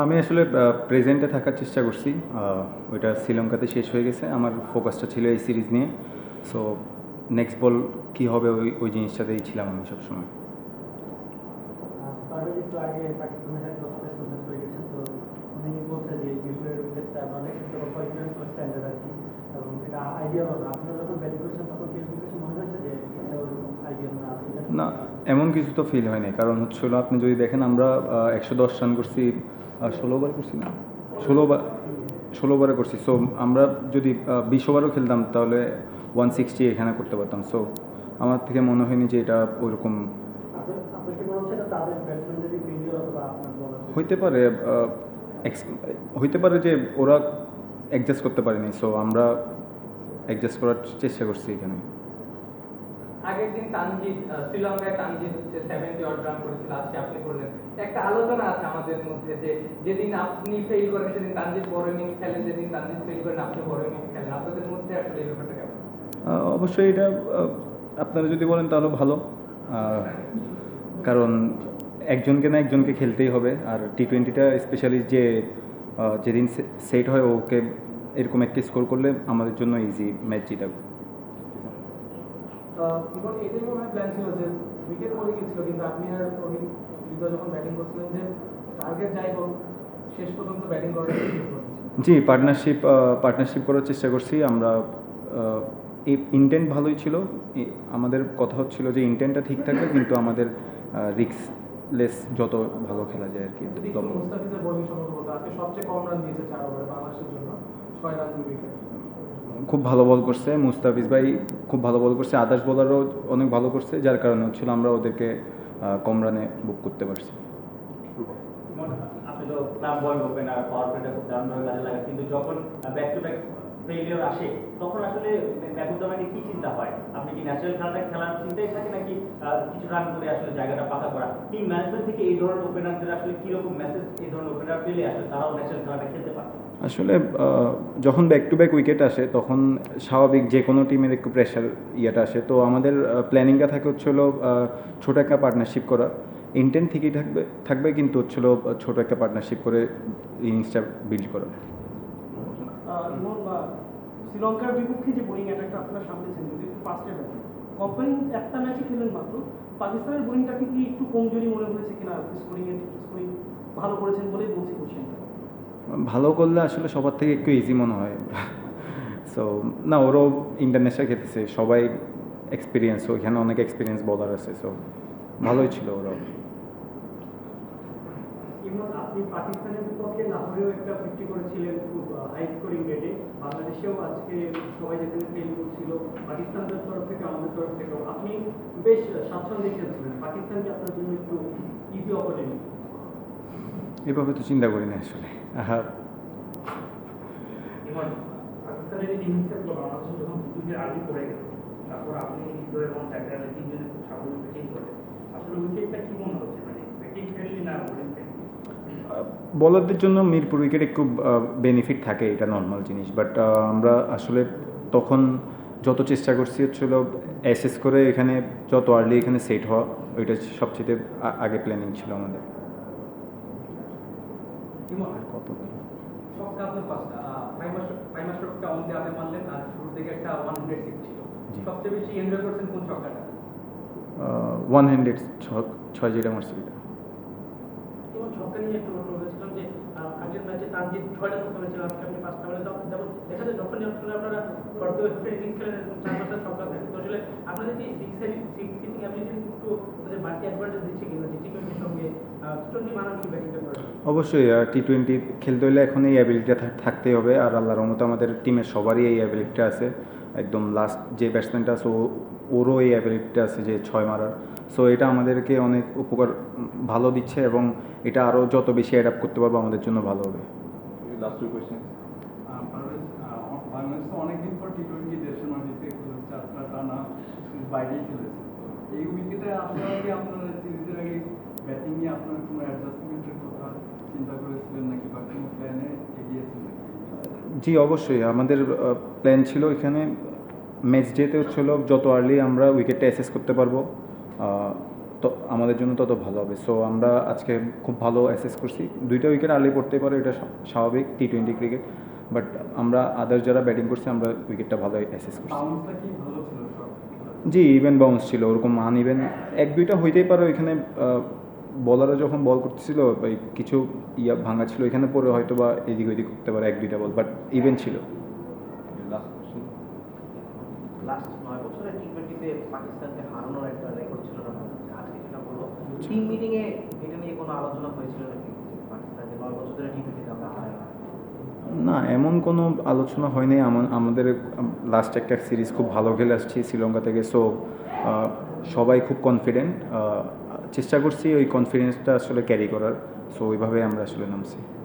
আমি আসলে প্রেজেন্টে থাকার চেষ্টা করছি। ওইটা শ্রীলঙ্কাতে শেষ হয়ে গেছে। আমার ফোকাসটা ছিল এই সিরিজ নিয়ে। সো নেক্সট বল কী হবে ওই ওই জিনিসটাতেই ছিলাম আমি সবসময়। মনে না। এমন কিছু তো ফিল হয়নি কারণ হচ্ছিল আপনি যদি দেখেন আমরা একশো দশ রান করছি ষোলো ওভার করছি না? ষোলো ওভার ষোলো ওভারে করছি। সো আমরা যদি বিশ ওভারও খেলতাম, তাহলে ওয়ান সিক্সটি এখানে করতে পারতাম। সো আমার থেকে মনে হয়নি যে এটা ওইরকম হচ্ছে হইতে পারে হইতে পারে যে ওরা অ্যাডজাস্ট করতে পারেনি। সো আমরা অ্যাডজাস্ট করার চেষ্টা করছি এখানে। আগের দিন তানজিদ শ্রীলঙ্কায় তানজিদ হচ্ছে সেভেন্টি অড রান করেছিল, আজকে আপনি করলেন। একটা আলোচনা আছে আমাদের মধ্যে যে যেদিন আপনি ফেল করেন, সেদিন তানজিদ বড় ইনিংস খেলেন, যেদিন তানজিদ ফেল করেন, আপনি বড় ইনিংস খেলেন। আপনাদের মধ্যে আসলে এই ব্যাপারটা কেমন? অবশ্যই এটা আপনারা যদি বলেন তাহলে ভালো। কারণ একজনকে না একজনকে খেলতেই হবে। আর টি টোয়েন্টিটা স্পেশালি যে যেদিন সেট হয়, ওকে এরকম একটা স্কোর করলে আমাদের জন্য ইজি ম্যাচ জিতা এবং এটাই মনে প্ল্যান ছিল যে উইকেট পড়ে গেছিল কিন্তু আপনি আর তহিদ হৃদয় যখন ব্যাটিং করছিলেন যে টার্গেট যাই হোক শেষ পর্যন্ত ব্যাটিং করার জি পার্টনারশিপ পার্টনারশিপ করার চেষ্টা করছি। আমরা এই ইন্টেন্ট ভালোই ছিল। আমাদের কথা হচ্ছিল যে ইন্টেন্টটা ঠিক থাকবে কিন্তু আমাদের রিক্সলেস যত ভালো খেলা যায় আর কি মুস্তাফিজের বোলিং সম্পর্কে আজকে সবচেয়ে কম রান দিয়েছে চার ওভারে বাংলাদেশের জন্য ছয় রান দুই উইকেট খুব ভালো বল করছে, মুস্তাফিজ ভাই খুব ভালো বল করছে, আদার্স বোলারও অনেক ভালো করছে, যার কারণে হচ্ছিল আমরা ওদেরকে কম রানে বুক করতে পারছি। আপনি তো ক্লাব বল ওপেনার পাওয়ার প্লেটা খুব দারুণভাবে কাজে লাগে কিন্তু যখন ব্যাক টু ব্যাক ফেলিওর আসে, তখন আসলে ব্যাকুদ্দামাকে কি চিন্তা হয়? আপনি কি ন্যাচারাল খেলাটা খেলার চিন্তাই থাকে নাকি কিছু রান করে আসলে জায়গাটা পাকা করা? টিম ম্যানেজমেন্ট থেকে এই ধরনের ওপেনারদের আসলে কীরকম মেসেজ এই ধরনের ওপেনার পেলে আসলে তারাও ন্যাচারাল খেলাটা খেলতে পারে আসলে যখন ব্যাক টু ব্যাক উইকেট আসে, তখন স্বাভাবিক যে কোনো টিমের একটু প্রেশার ইয়েটা আসে। তো আমাদের প্ল্যানিংটা থাকে হচ্ছিল ছোটো একটা পার্টনারশিপ করা ইন্টেন্ট ঠিকই থাকবে থাকবে কিন্তু হচ্ছিল ছোটো একটা পার্টনারশিপ করে ইনিংসটা বিল্ড করা শ্রীলঙ্কার বিপক্ষে যে বোলিং অ্যাটাকটা আপনারা সামলেছেন যদি একটু পাঁচটা ব্যাপার। কোম্পানি একটা ম্যাচে খেলেন মাত্র। পাকিস্তানের বোলিংটাকে কি একটু কমজোরি মনে হয়েছে কিনা? স্কোরিং স্কোরিং ভালো করেছেন বলেই বলছি কোশ্চেনটা ভালো করলে আসলে সবার থেকে একটু ইজি মনে হয়। সো না ওরও ইন্টারন্যাশনাল খেলতেছে সবাই এক্সপিরিয়েন্স ওইখানে অনেক এক্সপিরিয়েন্স বলার আছে সো ভালোই ছিল ওরাও। আপনি পাকিস্তানের বিপক্ষে লাহোরেও একটা ফিফটি করেছিলেন হাই স্কোরিং রেটে বাংলাদেশেও আজকে সবাই যেখানে ফেল করছিল পাকিস্তানের তরফ থেকে আমাদের তরফ থেকেও। আপনি বেশ স্বাচ্ছন্দ্যে খেলছিলেন। পাকিস্তান কি আপনার জন্য একটু ইজি অপরচুনিটি এভাবে তো চিন্তা করি না আসলে। পাকিস্তানের ইনিংসের পর বাংলাদেশ যখন উইকেট আগে পড়ে গেল তারপর আপনি হৃদয় এবং ট্যাকারে তিনজনে খুব স্বাভাবিক ব্যাটিং করে আসলে উইকেটটা কি মনে হচ্ছে মানে ব্যাটিং ফ্রেন্ডলি না বোলিং ফ্রেন্ডলি বলারদের জন্য মিরপুর উইকেট একটু বেনিফিট থাকে এটা নর্মাল জিনিস। বাট আমরা আসলে তখন যত চেষ্টা করছি হচ্ছিল অ্যাসেস করে এখানে যত আর্লি এখানে সেট হওয়া ওইটা সবচেয়ে আগে প্ল্যানিং ছিল আমাদের। আর কত ওয়ান হান্ড্রেড সিক্স ছিল। জি। সবচেয়ে বেশি এনজয় করছেন কোন ছক্কাটা ওয়ান হান্ড্রেড ছয় যেটা মারছি ওইটা নিয়ে একটা করেছিলাম যে আগের ম্যাচে তানজিৎ ছয়টা ছক্কা মেরেছিল আজকে আপনি পাঁচটা মেরে তখন যেমন দেখা যায় যখনই আসলে আপনারা শর্ট ইনিংস খেলেন, এরকম চার পাঁচটা ছক্কা থাকে তো আসলে আপনাদের কি সিক্স সিক্স হিটিং অ্যাবিলিটি একটু ওদের বাড়তি অ্যাডভান্টেজ দিচ্ছে কিনা? যে টি টোয়েন্টির সঙ্গে অবশ্যই টি টোয়েন্টি খেলতে হলে এখন এই অ্যাবিলিটিটা থাকতেই হবে। আর আল্লাহর রহমতে আমাদের টিমের সবারই এই অ্যাবিলিটিটা আছে। একদম লাস্ট যে ব্যাটসম্যানটা আছে, ও- ওরও এই অ্যাবিলিটিটা আছে যে ছয় মারার। সো এটা আমাদেরকে অনেক উপকার ভালো দিচ্ছে এবং এটা আরও যত বেশি অ্যাডাপ্ট করতে পারব আমাদের জন্য ভালো হবে। Last two question Parvez Bangladesh তো অনেকদিন পর টি টোয়েন্টি দেশের মাটিতে খেলে চারটা টানা বাইরেই খেলেছে। এই উইকেটে আপনারা কি আপনারা সিরিজের আগে ব্যাটিং নিয়ে আপনার কোনো অ্যাডজাস্টমেন্টের কথা চিন্তা করেছিলেন নাকি বা কোনো প্ল্যানে জি অবশ্যই। আমাদের প্ল্যান ছিল এখানে ম্যাচ ডেতে হচ্ছিল যত আর্লি আমরা উইকেটটা অ্যাসেস করতে পারব তো আমাদের জন্য তত ভালো হবে। সো আমরা আজকে খুব ভালো অ্যাসেস করছি। দুইটা উইকেট আর্লি পড়তে পারে এটা স্বা- স্বাভাবিক টি টোয়েন্টি ক্রিকেট বাট আমরা আদার্স যারা ব্যাটিং করছি আমরা উইকেটটা ভালো অ্যাসেস করছি? জি ইভেন বাউন্স ছিল ওরকম আন ইভেন এক দুইটা হইতেই পারে ওইখানে বলাররা যখন বল করতেছিল কিছু ইয়া ভাঙা ছিল এখানে পরে হয়তো বা এদিক ওইদিক করতে পারে এক দুইটা বল বাট ইভেন ছিল। লাস্ট নয় বছরে টি টোয়েন্টিতে পাকিস্তানকে হারানোর একটা রেকর্ড ছিল না। আজকে টিম মিটিংয়ে এটা নিয়ে কোনো আলোচনা হয়েছিল নাকি? পাকিস্তানকে নয় বছর ধরে টি টোয়েন্টিতে আমরা হারাই না। এমন কোনো আলোচনা হয়নি। আমা- আমাদের লাস্ট একটা সিরিজ খুব ভালো খেলে আসছি শ্রীলঙ্কা থেকে। সো সবাই খুব কনফিডেন্ট চেষ্টা করছি ওই কনফিডেন্সটা আসলে ক্যারি করার। সো ওইভাবে আমরা আসলে নামছি।